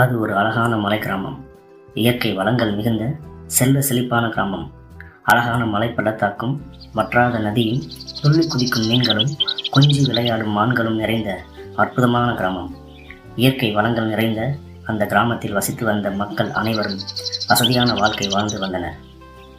அது ஒரு அழகான மலை கிராமம் இயற்கை வளங்கள் மிகுந்த செல்வ செழிப்பான கிராமம். அழகான மலை பள்ளத்தாக்கும் வற்றாத நதியும் துள்ளி குதிக்கும் மீன்களும் கொஞ்சி விளையாடும் மான்களும் நிறைந்த அற்புதமான கிராமம். இயற்கை வளங்கள் நிறைந்த அந்த கிராமத்தில் வசித்து வந்த மக்கள் அனைவரும் வசதியான வாழ்க்கை வாழ்ந்து வந்தனர்.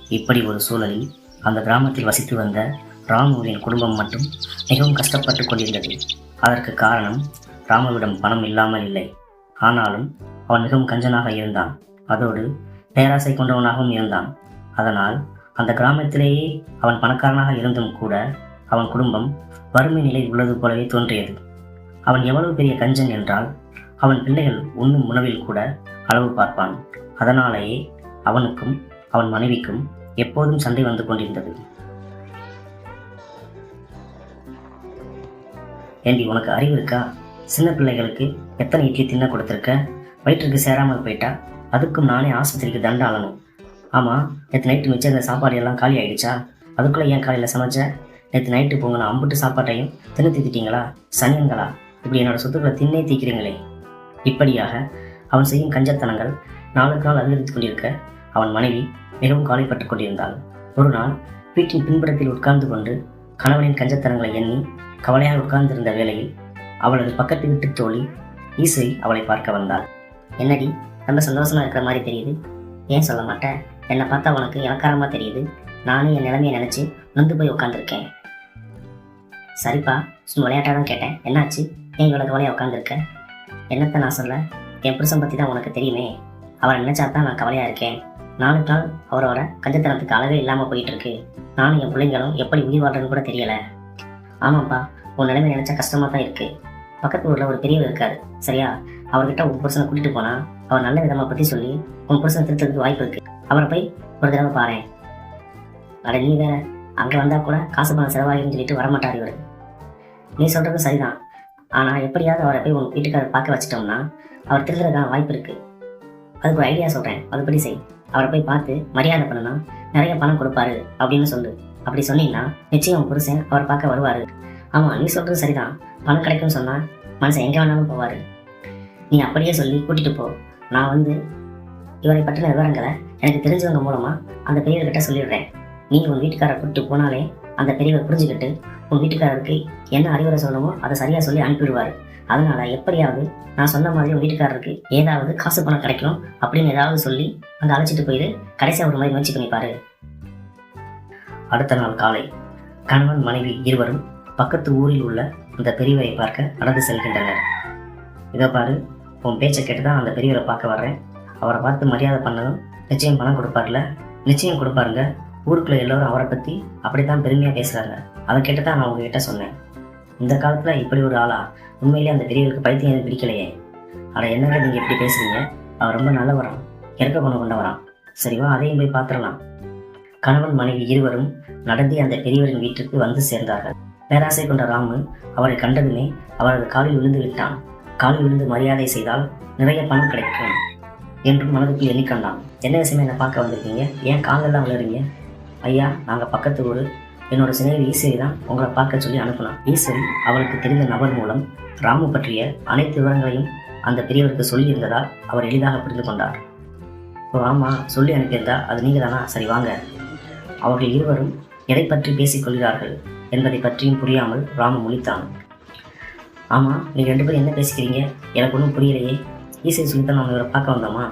இப்படி ஒரு சூழலில் அந்த கிராமத்தில் வசித்து வந்த ராமுவின் குடும்பம் மட்டும் மிகவும் கஷ்டப்பட்டு கொண்டிருந்தது. அதற்கு காரணம் ராமுவிடம் பணம் இல்லாமல் இல்லை. ஆனாலும் அவன் மிகவும் கஞ்சனாக இருந்தான். அதோடு பேராசை கொண்டவனாகவும் இருந்தான். அதனால் அந்த கிராமத்திலேயே அவன் பணக்காரனாக இருந்தும் கூட அவன் குடும்பம் வறுமை நிலை உள்ளது போலவே தோன்றியது. அவன் எவ்வளவு பெரிய கஞ்சன் என்றால் அவன் பிள்ளைகள் உண்ணும் உணவில் கூட அளவு பார்ப்பான். அதனாலேயே அவனுக்கும் அவன் மனைவிக்கும் எப்போதும் சண்டை வந்து கொண்டிருந்தது. ஏண்டி உனக்கு அறிவு இருக்கா? சின்ன பிள்ளைகளுக்கு எத்தனை இட்லி தின்ன கொடுத்துருக்க? வயிற்றுக்கு சேராமல் போயிட்டா அதுக்கும் நானே ஆஸ்பத்திரிக்கு தண்ட ஆளணும் ஆமாம் நேற்று நைட்டு மிச்சம் இந்த சாப்பாடு எல்லாம் காலி ஆயிடுச்சா? அதுக்குள்ளே ஏன் காலையில் சமைச்ச? நேற்று நைட்டு போங்க அம்புட்டு சாப்பாட்டையும் தின்னு தீத்திட்டீங்களா? சனியங்களா இப்படி என்னோட சொத்துக்களை தின்னே தீக்கிறீங்களே. இப்படியாக அவன் செய்யும் கஞ்சத்தனங்கள் நாளுக்கு நாள் அதிகரித்து கொண்டிருக்க அவன் மனைவி மிகவும் காலைப்பட்டு கொண்டிருந்தாள். ஒரு நாள் வீட்டின் பின்புறத்தில் உட்கார்ந்து கொண்டு கணவனின் கஞ்சத்தனங்களை எண்ணி கவலையாக உட்கார்ந்திருந்த வேளையில் அவளது பக்கத்து வீட்டு தோழி ஈசை அவளை பார்க்க வந்தாள். என்னடி? ரொம்ப சந்தோஷமா இருக்கிற மாதிரி தெரியுது. ஏன் சொல்ல மாட்டேன்? என்னை பார்த்தா உனக்கு இலக்காரமா தெரியுது. நானும் என் நிலைமையை நினைச்சு நொந்து போய் உட்காந்துருக்கேன் சரிப்பா சும்மா விளையாட்டாக தான் கேட்டேன். என்னாச்சு? ஏன் இவ்வளோ கவலையாக உட்காந்துருக்க என்னத்தை நான் சொல்ல? என் புருஷன் பற்றி தான் உனக்கு தெரியுமே. அவரை நினைச்சா தான் நான் கவலையாக இருக்கேன். நாளுக்கு நாள் அவரோட கஞ்சத்தனத்துக்கு அளவே இல்லாமல் போயிட்டு இருக்கு நானும் என் பிள்ளைங்களும் எப்படி உயிர் வாழ்றதுன்னு கூட தெரியல. ஆமாப்பா உன் நிலைமை நினைச்சா கஷ்டமாக தான் இருக்கு. பக்கத்து ஊர்ல ஒரு பெரியவர் இருக்காரு. சரியா? அவர்கிட்ட உன் புருஷனை கூட்டிட்டு போனா அவர் நல்ல விதமா பத்தி சொல்லி உன் புருஷனை திருத்தறதுக்கு வாய்ப்பு இருக்கு. அவரை போய் ஒரு தடவை பாரு அட நீ வேற அங்க வந்தா கூட காசு பணம் செலவாகின்னு சொல்லிட்டு வரமாட்டார் இவரு. நீ சொல்றது சரிதான். ஆனா எப்படியாவது அவரை போய் உன் வீட்டுக்காரர் பார்க்க வச்சிட்டோம்னா அவர் திருத்துறதுக்கான வாய்ப்பு இருக்கு. அதுக்கு ஒரு ஐடியா சொல்றேன். அதுபடி செய். அவரை போய் பார்த்து மரியாதை பண்ணனா நிறைய பணம் கொடுப்பாரு அப்படின்னு சொல்லு. அப்படி சொன்னீங்கன்னா நிச்சயம் உன் புருஷன் அவர் பார்க்க வருவாரு. ஆமா நீ சொல்றது சரிதான். பணம் கிடைக்கும்னு சொன்னா மனுஷன் எங்க வேணாலும் போவாரு. நீ அப்படியே சொல்லி கூட்டிட்டு போ. நான் வந்து இவரை பற்றின விவரங்களை எனக்கு தெரிஞ்சவங்க மூலமா அந்த பெரியவர்கிட்ட சொல்லிடுறேன். நீ உன் வீட்டுக்காரரை கூட்டிட்டு போனாலே அந்த பெரியவர் புரிஞ்சுக்கிட்டு உன் வீட்டுக்காரருக்கு என்ன அறிவுரை சொல்லணுமோ அதை சரியா சொல்லி அனுப்பிடுவாரு. அதனால எப்படியாவது நான் சொன்ன மாதிரி உன் வீட்டுக்காரருக்கு ஏதாவது காசு பணம் கிடைக்கும் அப்படின்னு ஏதாவது சொல்லி அந்த அழைச்சிட்டு போயிட்டு கடைசியா ஒரு மாதிரி முயற்சி பண்ணிப்பாரு அடுத்த நாள் காலை கணவன் மனைவி இருவரும் பக்கத்து ஊரில் உள்ள அந்த பெரியவரை பார்க்க நடந்து செல்கின்றனர். இதை பாரு உன் பேச்சை கேட்டு தான் அந்த பெரியவரை பார்க்க வர்றேன். அவரை பார்த்து மரியாதை பண்ணதும் நிச்சயம் பணம் கொடுப்பார்ல? நிச்சயம் கொடுப்பாருங்க. ஊருக்குள்ள எல்லோரும் அவரை பற்றி அப்படித்தான் பெருமையாக பேசுகிறாங்க அதை கேட்டு தான் நான் உங்ககிட்ட சொன்னேன். இந்த காலத்தில் இப்படி ஒரு ஆளா? உண்மையிலே அந்த பெரியவருக்கு பைத்தியம் எதுவும் பிடிக்கலையே? ஆனால் என்னங்க நீங்கள் இப்படி பேசுறீங்க? அவர் ரொம்ப நல்லவரான் இறக்க குணம் கொண்டவரான் சரிவா அதையும் போய் பார்த்துடலாம் கணவன் மனைவி இருவரும் நடந்தே அந்த பெரியவரின் வீட்டிற்கு வந்து சேர்ந்தார்கள். பேராசை கொண்ட ராமு அவரை கண்டதுமே அவரது காலில் விழுந்து விட்டான். காலில் விழுந்து மரியாதை செய்தால் நிறைய பணம் கிடைக்கும் என்று மனதுக்குள் எண்ணிக்கொண்டான். என்ன விஷயமா என்னை பார்க்க வந்திருக்கீங்க? ஏன் காலெல்லாம் விழுறீங்க ஐயா நாங்கள் பக்கத்து ஊர். என்னோட சிநேகி ஈஸ்வரி தான் உங்களை பார்க்க சொல்லி அனுப்பலாம் ஈஸ்வரி அவளுக்கு தெரிந்த நபர் மூலம் ராமு பற்றிய அனைத்து விவரங்களையும் அந்த பெரியவருக்கு சொல்லியிருந்ததால் அவர் எளிதாக புரிந்து கொண்டார். ஓ ஆமாம் சொல்லி அனுப்பியிருந்தா அது நீங்கள் தானா சரி வாங்க. அவர்கள் இருவரும் எதை பற்றி பேசிக் கொள்கிறார்கள் என்பதை பற்றியும் புரியாமல் ராமு முழித்தான். ஆமாம் நீங்கள் ரெண்டு பேரும் என்ன பேசிக்கிறீங்க? எனக்கு ஒன்றும் புரியலையே. ஈஸியை சொல்லித்தான் நம்ம இவரை பார்க்க வந்தோமா?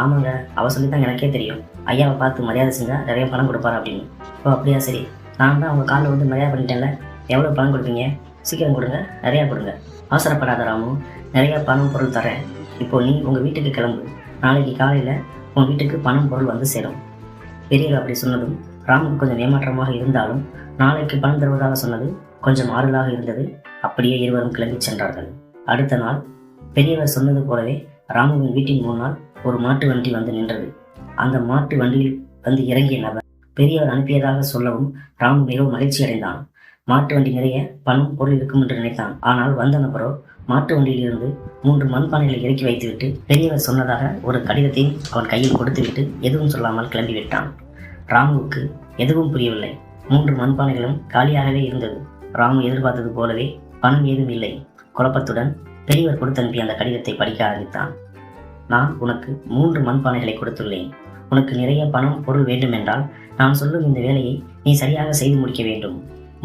ஆமாங்க அவள் சொல்லி தான் எனக்கே தெரியும். ஐயாவை பார்த்து மரியாதை செஞ்சால் நிறைய பணம் கொடுப்பாரு அப்படின்னு. ஓ அப்படியா சரி. நான் தான் உங்கள் காலில் வந்து மரியாதை பண்ணிட்டேன்ல. எவ்வளோ பணம் கொடுப்பீங்க? சீக்கிரம் கொடுங்க நிறையா கொடுங்க. அவசரப்படாத ராமு நிறையா பணம் பொருள் தரேன். இப்போ நீ உங்கள் வீட்டுக்கு கிளம்பு. நாளைக்கு காலையில் உன் வீட்டுக்கு பணம் பொருள் வந்து சேரும். பெரியவர் அப்படி சொன்னதும் ராமுக்கு கொஞ்சம் ஏமாற்றமாக இருந்தாலும் நாளைக்கு பணம் தருவதாக சொன்னது கொஞ்சம் ஆறுதலாக இருந்தது. அப்படியே இருவரும் கிளம்பி சென்றார்கள். அடுத்த நாள் பெரியவர் சொன்னது போலவே ராமுவின் வீட்டின் முன்னால் ஒரு மாட்டு வண்டி வந்து நின்றது. அந்த மாட்டு வண்டியில் வந்து இறங்கிய நபர் பெரியவர் அனுப்பியதாக சொல்லவும் ராமு மிகவும் மகிழ்ச்சி அடைந்தான். மாட்டு வண்டி நிறைய பணம் பொருள் இருக்கும் என்று நினைத்தான். ஆனால் வந்த நபரோ மாட்டு வண்டியிலிருந்து மூன்று மண்பானைகளை இறக்கி வைத்துவிட்டு பெரியவர் சொன்னதாக ஒரு கடிதத்தையும் அவன் கையில் கொடுத்துவிட்டு எதுவும் சொல்லாமல் கிளம்பிவிட்டான் ராமுவுக்கு எதுவும் புரியவில்லை. மூன்று மண்பானைகளும் காலியாகவே இருந்தது. ராமு எதிர்பார்த்தது போலவே பணம் ஏதும் இல்லை குழப்பத்துடன் பெரியவர் கொடுத்தனுப்பிய அந்த கடிதத்தை படிக்க ஆரம்பித்தான். நான் உனக்கு மூன்று மண்பானைகளை கொடுத்துள்ளேன். உனக்கு நிறைய பணம் பொருள் வேண்டுமென்றால் நான் சொல்லும் இந்த வேலையை நீ சரியாக செய்து முடிக்க வேண்டும்.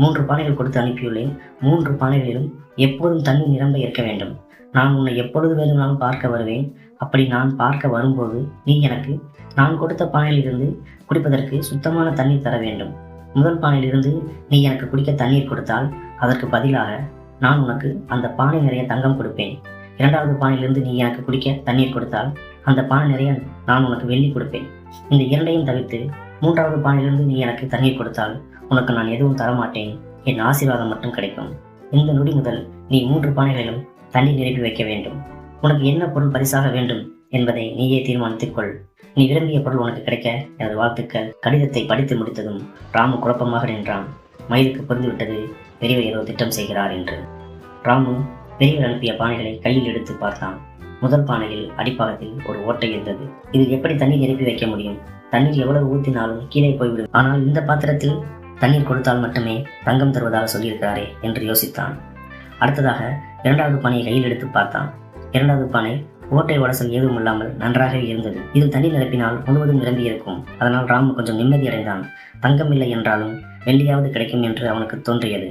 மூன்று பானைகள் கொடுத்து அனுப்பியுள்ளேன். மூன்று பானைகளிலும் எப்போதும் தண்ணீர் நிரம்ப இருக்க வேண்டும். நான் உன்னை எப்பொழுது வேண்டுமானாலும் பார்க்க வருவேன். அப்படி நான் பார்க்க வரும்போது நீ எனக்கு நான் கொடுத்த பானையிலிருந்து குடிப்பதற்கு சுத்தமான தண்ணீர் தர வேண்டும். முதல் பானையிலிருந்து நீ எனக்கு குடிக்க தண்ணீர் கொடுத்தால் அதற்கு பதிலாக நான் உனக்கு அந்த பானை நிறைய தங்கம் கொடுப்பேன். இரண்டாவது பானையிலிருந்து நீ எனக்கு குடிக்க தண்ணீர் கொடுத்தால் அந்த பானை நிறைய நான் உனக்கு வெள்ளி கொடுப்பேன். இந்த இரண்டையும் தவிர்த்து மூன்றாவது பானையிலிருந்து நீ எனக்கு தண்ணீர் கொடுத்தால் உனக்கு நான் எதுவும் தரமாட்டேன். என் ஆசீர்வாதம் மட்டும் கிடைக்கும். இந்த நொடி முதல் நீ மூன்று பானைகளிலும் தண்ணீர் நிரப்பி வைக்க வேண்டும். உனக்கு என்ன பொருள் பரிசாக வேண்டும் என்பதை நீயே தீர்மானித்துக் கொள். நீ விரும்பிய பொருள் உனக்கு கிடைக்க எனது வாழ்த்துக்கள். கடிதத்தை படித்து முடித்ததும் ராமு குழப்பமாக நின்றான். மயிலுக்கு புரிந்துவிட்டது பெரியவர் ஏதோ திட்டம் செய்கிறார் என்று. ராமு பெரியவர் அனுப்பிய பானைகளை கையில் எடுத்து பார்த்தான். முதல் பானையில் அடிப்பாகத்தில் ஒரு ஓட்டை இருந்தது. இதில் எப்படி தண்ணீர் நிரப்பி வைக்க முடியும்? தண்ணீர் எவ்வளவு ஊற்றினாலும் கீழே போய்விடும். ஆனால் இந்த பாத்திரத்தில் தண்ணீர் கொடுத்தால் மட்டுமே தங்கம் தருவதாக சொல்லியிருக்கிறாரே என்று யோசித்தான். அடுத்ததாக இரண்டாவது பானையை கையில் எடுத்து பார்த்தான். இரண்டாவது பானை ஓட்டை உடசல் ஏதும் இல்லாமல் நன்றாகவே இருந்தது. இதில் தண்ணீர் நிரப்பினால் முழுவதும் நிரம்பி இருக்கும். அதனால் ராமு கொஞ்சம் நிம்மதி அடைந்தான். தங்கம் இல்லை என்றாலும் வெள்ளியாவது கிடைக்கும் என்று அவனுக்கு தோன்றியது.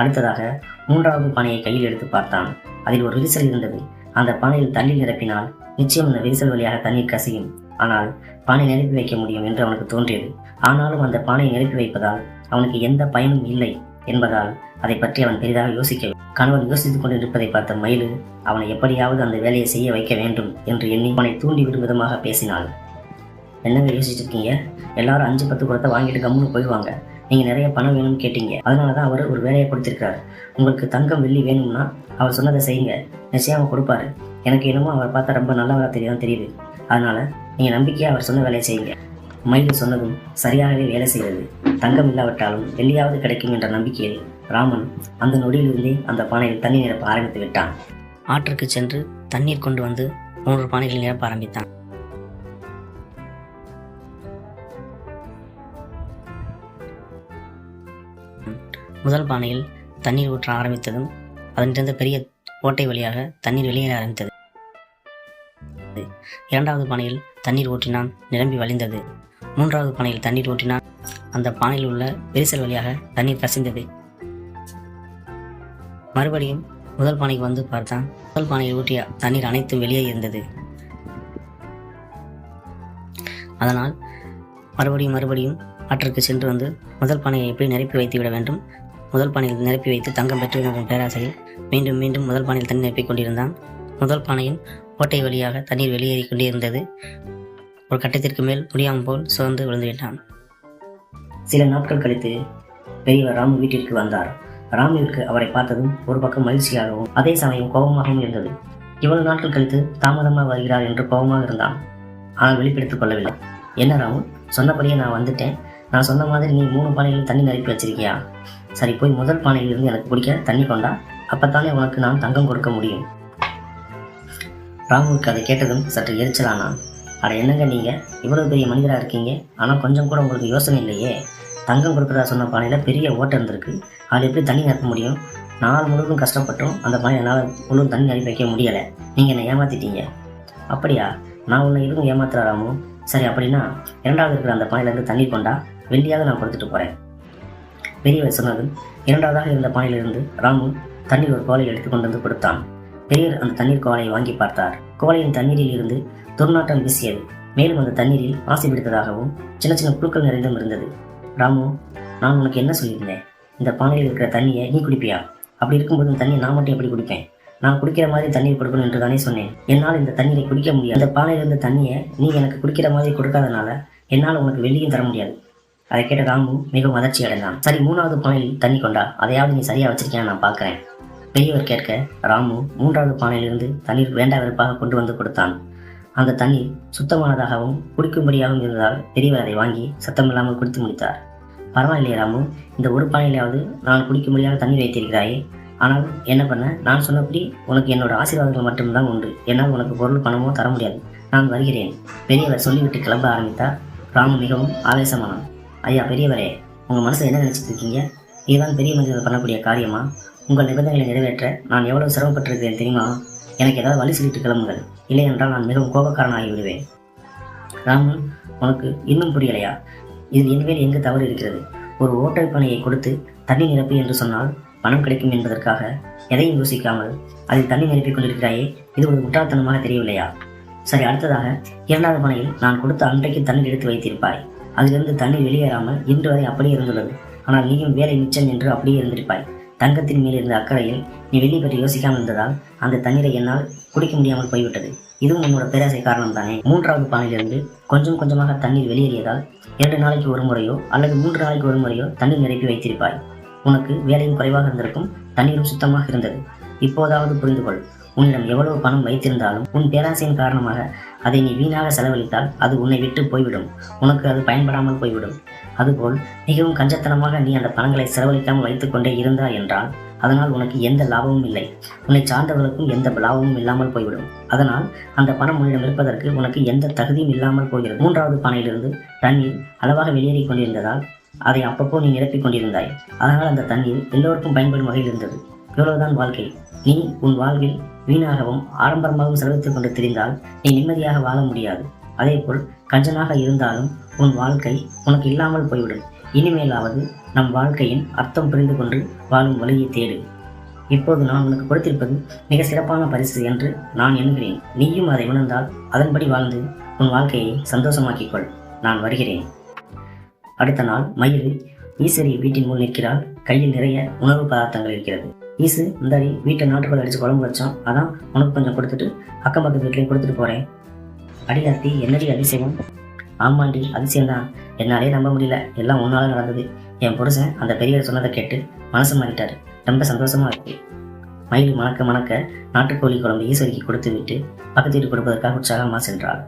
அடுத்ததாக மூன்றாவது பானையை கையில் எடுத்து பார்த்தான். அதில் ஒரு விரிசல் இருந்தது. அந்த பானையில் தண்ணீர் நிரப்பினால் நிச்சயம் அந்த விரிசல் வழியாக தண்ணீர் கசியும். ஆனால் பானை நிரப்பி வைக்க முடியும் என்று அவனுக்கு தோன்றியது. ஆனாலும் அந்த பானையை நிரப்பி வைப்பதால் அவனுக்கு எந்த பயனும் இல்லை என்பதால் அதை பற்றி அவன் பெரிதாக யோசிக்க கணவன் யோசித்துக் கொண்டு இருப்பதை பார்த்த மயிலு அவனை எப்படியாவது அந்த வேலையை செய்ய வைக்க வேண்டும் என்று எண்ணி அவனை தூண்டிவிடும் விதமாக பேசினாள். என்னங்க யோசிச்சிருக்கீங்க? எல்லாரும் அஞ்சு பத்து கொடுத்த வாங்கிட்டு கம்முன்னு போயிடுவாங்க. நீங்க நிறைய பணம் வேணும்னு கேட்டீங்க. அதனால தான் அவர் ஒரு வேலையை கொடுத்துருக்காரு. உங்களுக்கு தங்கம் வெள்ளி வேணும்னா அவர் சொன்னதை செய்யுங்க. நிச்சயமா கொடுப்பாரு. எனக்கு என்னமோ அவர் பார்த்தா ரொம்ப நல்லவராக தெரியும் தெரியுது. அதனால நீங்க நம்பிக்கையாக அவர் சொன்ன வேலையை செய்யுங்க. மயில் சொன்னதும் சரியாகவே வேலை செய்கிறது தங்கம் இல்லாவிட்டாலும் வெள்ளியாவது கிடைக்கும் என்ற நம்பிக்கையில் ராமன் அந்த நொடியிலிருந்தே அந்த பானையில் தண்ணீர் நிரப்ப ஆரம்பித்து விட்டான். ஆற்றுக்கு சென்று தண்ணீர் கொண்டு வந்து மூன்று பானைகள் நிரப்ப ஆரம்பித்தான். முதல் பானையில் தண்ணீர் ஊற்ற ஆரம்பித்ததும் அதனிலிருந்து பெரிய ஓட்டை வழியாக தண்ணீர் வெளியேற ஆரம்பித்தது. இரண்டாவது பானையில் தண்ணீர் ஊற்றினான் நிரம்பி வழிந்தது. மூன்றாவது பானையில் தண்ணீர் ஊற்றினான் அந்த பானையில் உள்ள விரிசல் வழியாக தண்ணீர் கசிந்தது மறுபடியும் முதல் பானைக்கு வந்து பார்த்தான். முதல் பானையில் ஊற்றிய தண்ணீர் அனைத்தும் வெளியே இருந்தது. அதனால் மறுபடியும் மறுபடியும் ஆற்றுக்கு சென்று வந்து முதல் பானையை எப்படி நிரப்பி வைத்து விட வேண்டும்? முதல் பானையில் நிரப்பி வைத்து தங்கம் பெற்று என்ற பேராசையில் மீண்டும் மீண்டும் முதல் பானையில் தண்ணீர் நிரப்பிக் கொண்டிருந்தான். முதல் பானையின் ஓட்டை வழியாக தண்ணீர் வெளியேறிக் கொண்டே இருந்தது ஒரு கட்டத்திற்கு மேல் முடியாமல் போல் சோர்ந்து விழுந்து விட்டான். சில நாட்கள் கழித்து பெரியவர் ராமு வீட்டிற்கு வந்தார். ராமுவிற்கு அவரை பார்த்ததும் ஒரு பக்கம் மகிழ்ச்சியாகவும் அதே சமயம் கோபமாகவும் இருந்தது. இவ்வளவு நாட்கள் கழித்து தாமதமாக வருகிறார் என்று கோபமாக இருந்தான். ஆனால் வெளிப்படுத்திக் கொள்ளவில்லை. என்ன ராமு? சொன்னபடியே நான் வந்துட்டேன். நான் சொன்ன மாதிரி நீ மூணு பானைகளில் தண்ணி நிரப்பி வச்சிருக்கியா? சரி போய் முதல் பானையிலிருந்து எனக்கு குடிக்க தண்ணி கொண்டா அப்பத்தானே உனக்கு நான் தங்கம் கொடுக்க முடியும்? ராமுவுக்கு அதை கேட்டதும் சற்று எரிச்சலானான் அட என்னங்க நீங்கள் இவ்வளவு பெரிய மனிதராக இருக்கீங்க. ஆனால் கொஞ்சம் கூட உங்களுக்கு யோசனை இல்லையே. தங்கம் கொடுக்குறதா சொன்ன பானையில் பெரிய ஓட்டை இருந்திருக்கு. அதில் எப்படி தண்ணி நிரப்ப முடியும்? நாள் முழுவதும் கஷ்டப்பட்டோம் அந்த பானை என்னால் முழுவதும் தண்ணி நிரப்பி வைக்க முடியலை. நீங்கள் என்னை ஏமாத்திட்டீங்க. அப்படியா? நான் உன்னை எதுவும் ஏமாத்துறாராமோ சரி அப்படின்னா இரண்டாவது இருக்கிற அந்த பானையிலேருந்து தண்ணி கொண்டா வெள்ளியாக நான் கொடுத்துட்டு போகிறேன் பெரியவர் சொன்னதும் இரண்டாவதாக இருந்த பானையிலிருந்து ராமு தண்ணீர் ஒரு கோலையை எடுத்து கொண்டு வந்து கொடுத்தான். பெரியவர் அந்த தண்ணீர் கோலையை வாங்கி பார்த்தார். கோலையின் தண்ணீரில் இருந்து துர்நாற்றம் வீசியது. மேலும் அந்த தண்ணீரில் ஆசை பிடித்ததாகவும் சின்ன சின்ன புழுக்கள் நிறைந்தும் இருந்தது. ராமு நான் உனக்கு என்ன சொல்லியிருந்தேன்? இந்த பானையில் இருக்கிற தண்ணியை நீ குடிப்பியா? அப்படி இருக்கும்போது இந்த தண்ணியை நான் மட்டும் எப்படி குடிப்பேன்? நான் குடிக்கிற மாதிரி தண்ணீர் கொடுக்கணும் என்று தானே சொன்னேன். என்னால் இந்த தண்ணீரை குடிக்க முடியாது. அந்த பானையில் இருந்த தண்ணியை நீ எனக்கு குடிக்கிற மாதிரி கொடுக்காதனால என்னால் உனக்கு வெளியும் தர முடியாது. அதை கேட்ட ராமு மிகவும் அதிர்ச்சி அடைந்தான். சரி மூணாவது பானையில் தண்ணி கொண்டா அதையாவது நீ சரியா வச்சிருக்கியா நான் பார்க்குறேன். பெரியவர் கேட்க ராமு மூன்றாவது பானையிலிருந்து தண்ணீர் வேண்டா வெறுப்பாக கொண்டு வந்து கொடுத்தான். அந்த தண்ணீர் சுத்தமானதாகவும் குடிக்கும்படியாகவும் இருந்ததால் பெரியவர் அதை வாங்கி சத்தமில்லாமல் குடித்து முடித்தார். பரவாயில்லையே ராமு இந்த ஒரு பானையிலாவது நான் குடிக்கும்படியாக தண்ணீர் வைத்திருக்கிறாயே. ஆனால் என்ன பண்ண நான் சொன்னபடி உனக்கு என்னோட ஆசீர்வாதங்கள் மட்டும்தான் உண்டு. என்னால் உனக்கு பொருள் பணமோ தர முடியாது. நான் வருகிறேன். பெரியவர் சொல்லிவிட்டு கிளம்ப ஆரம்பித்தார். ராமு மிகவும் ஆவேசமானான். ஐயா பெரியவரே உங்கள் மனசில் என்ன நினச்சிட்டு இருக்கீங்க? இதுதான் பெரிய மனிதர் பண்ணக்கூடிய காரியமா? உங்கள் நிபந்தனைகளை நிறைவேற்ற நான் எவ்வளவு சிரமப்பட்டிருக்கிறேன் தெரியுமா? எனக்கு ஏதாவது வழி சொல்லிட்டு கிளம்புங்கள். இல்லை என்றால் நான் மிகவும் கோபக்காரனாகி விடுவேன் ராமு உனக்கு இன்னும் புரியலையா? இதில் என்மேல் எங்கு தவறு இருக்கிறது? ஒரு ஓட்டல் பணியை கொடுத்து தண்ணி நிரப்பு என்று சொன்னால் பணம் கிடைக்கும் என்பதற்காக எதையும் யோசிக்காமல் அதில் தண்ணி நிரப்பிக் கொண்டிருக்கிறாயே இது ஒரு முட்டாள்தனமாக தெரியவில்லையா? சரி அடுத்ததாக இரண்டாவது பணியில் நான் கொடுத்த அன்றைக்கு தண்ணீர் எடுத்து வைத்திருப்பாய். அதிலிருந்து தண்ணீர் வெளியேறாமல் இன்று வரை அப்படியே இருந்துள்ளது. ஆனால் நீயும் வேலை மிச்சம் என்று அப்படியே இருந்திருப்பாய். தங்கத்தின் மேல் இருந்த அக்கறையில் நீ வெள்ளி பற்றி யோசிக்காமல் இருந்ததால் அந்த தண்ணீரை என்னால் குடிக்க முடியாமல் போய்விட்டது. இதுவும் உன்னோட பேராசை காரணம் தானே மூன்றாவது பானையிலிருந்து கொஞ்சம் கொஞ்சமாக தண்ணீர் வெளியேறியதால் இரண்டு நாளைக்கு ஒரு முறையோ அல்லது மூன்று நாளைக்கு ஒரு முறையோ தண்ணீர் நிரப்பி வைத்திருப்பாய். உனக்கு வேலையும் குறைவாக இருந்திருக்கும் தண்ணீரும் சுத்தமாக இருந்தது. இப்போதாவது புரிந்து கொள் உன்னிடம் எவ்வளவு பணம் வைத்திருந்தாலும் உன் பேராசையின் காரணமாக அதை நீ வீணாக செலவழித்தால் அது உன்னை விட்டு போய்விடும். உனக்கு அது பயன்படாமல் போய்விடும். அதுபோல் மிகவும் கஞ்சத்தனமாக நீ அந்த பணங்களை செலவழிக்காமல் வைத்துக்கொண்டே இருந்தாய் என்றால் அதனால் உனக்கு எந்த லாபமும் இல்லை. உன்னை சார்ந்தவர்களுக்கும் எந்த லாபமும் இல்லாமல் போய்விடும். அதனால் அந்த பணம் உன்னிடம் இருப்பதற்கு உனக்கு எந்த தகுதியும் இல்லாமல் போகிறது. மூன்றாவது பானையிலிருந்து தண்ணீர் அளவாக வெளியேறிக் கொண்டிருந்ததால் அதை அப்பப்போ நீ நிரப்பிக் கொண்டிருந்தாய். அதனால் அந்த தண்ணீர் எல்லோருக்கும் பயன்படும் வகையில் இருந்தது. இவ்வளவுதான் வாழ்க்கை. நீ உன் வாழ்வில் வீணாகவும் ஆடம்பரமாகவும் செலவித்துக் கொண்டு திரிந்தால் நீ நிம்மதியாக வாழ முடியாது. அதேபோல் கஞ்சனாக இருந்தாலும் உன் வாழ்க்கை உனக்கு இல்லாமல் போய்விடும். இனிமேலாவது நம் வாழ்க்கையின் அர்த்தம் புரிந்து கொண்டு வாழும் வழியை தேடு. இப்போது நான் உனக்கு கொடுத்திருப்பது மிக சிறப்பான பரிசு என்று நான் எண்ணுகிறேன். நீயும் அதை உணர்ந்தால் அதன்படி வாழ்ந்து உன் வாழ்க்கையை சந்தோஷமாக்கிக்கொள். நான் வருகிறேன். அடுத்த நாள் மயில் ஈஸ்வரி வீட்டின் முன் நிற்கிறாள். கையில் நிறைய உணவு பதார்த்தங்கள் இருக்கிறது. ஈசு இந்தாடி வீட்டை நாட்டுக்குள்ள அடிச்சு குழம்பு வச்சோம் அதான் உனக்கு கொஞ்சம் கொடுத்துட்டு அக்கம் பக்கத்து வீட்லையும் கொடுத்துட்டு போறேன். அடியாத்தி என்னடி அதிசயம்? ஆமாண்டி அதிசயம் தான் என்னாலே நம்ப முடியல. எல்லாம் ஒன்னால நடந்தது. என் புருஷன் அந்த பெரியவர் சொன்னதை கேட்டு மனசு மாறிட்டாரு. ரொம்ப சந்தோஷமா இருக்கு. மயில் மணக்க மணக்க நாட்டுக்கோழி குழம்பு ஈஸ்வரிக்கு கொடுத்து விட்டு பக்கத்து வீட்டு கொடுப்பதற்காக உற்சாகமாக சென்றாள்.